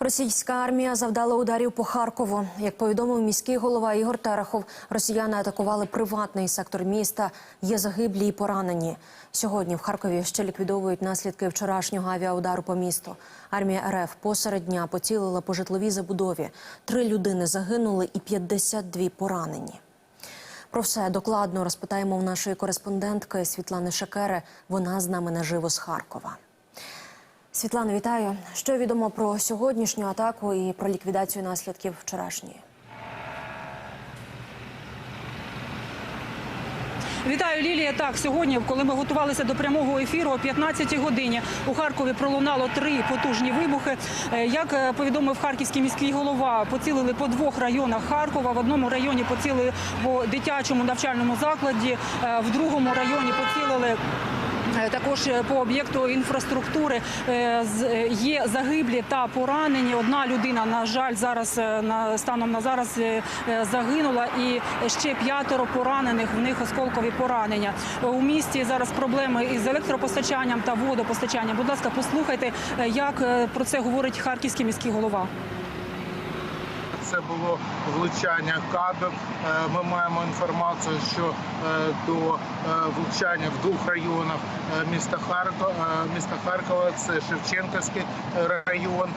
Російська армія завдала ударів по Харкову. Як повідомив міський голова Ігор Терехов, росіяни атакували приватний сектор міста. Є загиблі і поранені. Сьогодні в Харкові ще ліквідовують наслідки вчорашнього авіаудару по місту. Армія РФ посеред дня поцілила по житловій забудові. Три людини загинули і 52 поранені. Про все докладно розпитаємо в нашої кореспондентки Світлани Шекери. Вона з нами наживо з Харкова. Світлано, вітаю. Що відомо про сьогоднішню атаку і про ліквідацію наслідків вчорашньої? Вітаю, Лілія. Так, сьогодні, коли ми готувалися до прямого ефіру о 15-й годині, у Харкові пролунало три потужні вибухи. Е, Як е, повідомив харківський міський голова, поцілили по двох районах Харкова. В одному районі поцілили по дитячому навчальному закладі, е, в другому районі поцілили. Також е, по об'єкту інфраструктури е, є загиблі та поранені. Одна людина, на жаль, зараз е, на станом на зараз загинула, і ще п'ятеро поранених. В них осколкові поранення. У місті зараз проблеми із електропостачанням та водопостачанням. Будь ласка, послухайте, як про це говорить харківський міський голова. Це було влучання кабів. Е, Ми маємо інформацію, що е, до е, влучання в двох районах міста Харкова, міста Харкова це Шевченківський район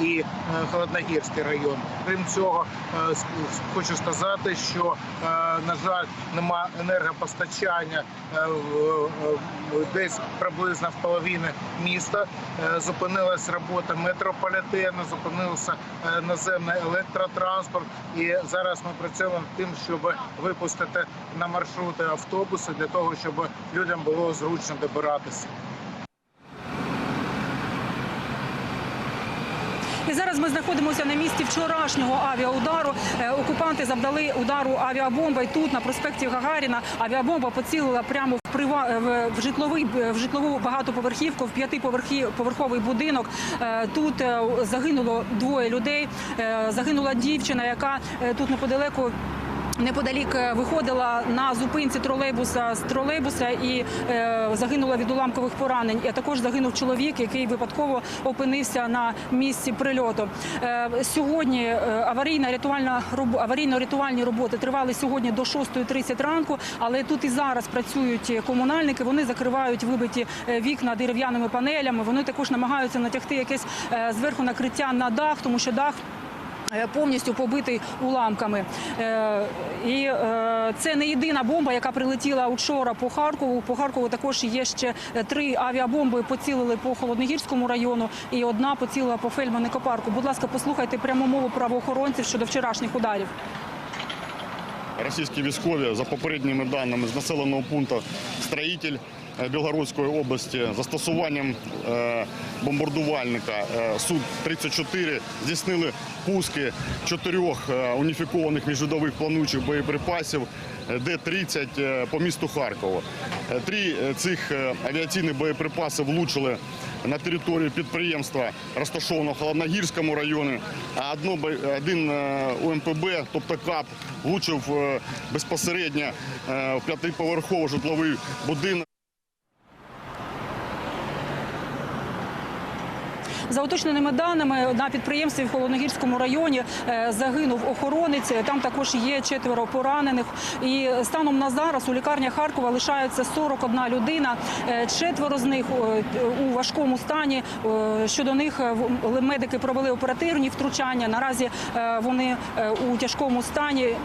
і Холодногірський район. Крім цього, хочу сказати, що на жаль, нема енергопостачання в- десь приблизно в половині міста. Е, Зупинилась робота метрополітену, зупинився е, наземний електротранспорт. І зараз ми працюємо над тим, щоб випустити на маршрути автобуси для того, щоб людям було зручно добиратися. Зараз ми знаходимося на місці вчорашнього авіаудару. Е, Окупанти завдали удару авіабомбою тут на проспекті Гагаріна. Авіабомба поцілила прямо в е, в- житловий в житлову багатоповерхівку, в п'ятиповерховий будинок. Е, Тут е, загинуло двоє людей. Е, Загинула дівчина, яка е, тут неподалеку. Неподалік е, виходила на зупинці тролейбуса з тролейбуса і е, загинула від уламкових поранень. І також загинув чоловік, який випадково опинився на місці прильоту. Е, сьогодні аварійна рятувальна аварійно-рятувальні роботи тривали сьогодні до 6.30 ранку, але тут і зараз працюють комунальники. Вони закривають вибиті вікна дерев'яними панелями. Вони також намагаються натягти якесь зверху накриття на дах, тому що дах. Е, Повністю побитий уламками, Е, і е, це не єдина бомба, яка прилетіла вчора по Харкову. По Харкову також є ще три авіабомби. Поцілили по холодногірському району, і одна поцілила по Фельдман-Екопарку. Будь ласка, послухайте пряму мову правоохоронців щодо вчорашніх ударів. Російські військові за попередніми даними з населеного пункту Строїтель Білгородської області застосуванням е, бомбардувальника е, Су-34 здійснили пуски чотирьох е, уніфікованих міжвидових плануючих боєприпасів е, Д-30 е, по місту Харкова. Е, Три е, цих е, авіаційних боєприпаси влучили на територію підприємства, розташованого в Холодногірському районі, а один е, УМПБ, тобто КАП, влучив е, безпосередньо е, в п'ятиповерховий житловий будинок. За уточненими даними на підприємстві в Холодногірському районі е, загинув охоронець. Там також є четверо поранених. І станом на зараз у лікарнях Харкова лишається 41 людина. Е, Четверо з них е, у важкому стані. Щодо них медики провели оперативні втручання. Наразі вони у тяжкому стані.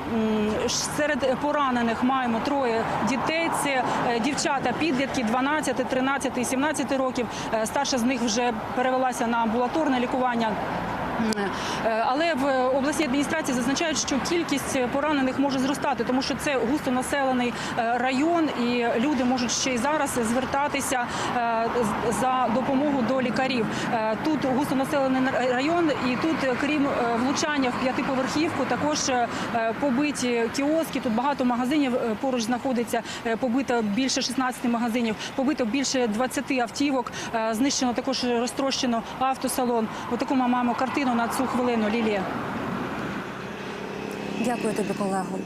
Серед поранених маємо троє дітей. Це дівчата підлітки 12, 13 і 17 років. Старша з них вже перевелася амбулаторне лікування. Е, Але в обласній адміністрації зазначають, що кількість поранених може зростати, тому що це густонаселений е, район, і люди можуть ще й зараз звертатися е, за допомогою до лікарів. Тут густонаселений район, і тут, крім влучання в п'ятиповерхівку, також побиті кіоски. Тут багато магазинів поруч знаходиться. Побито більше 16 магазинів, побито більше 20 автівок. Знищено також розтрощено автосалон. Отаку ми маємо картину на цю хвилину. Лілія. Дякую тобі, колего.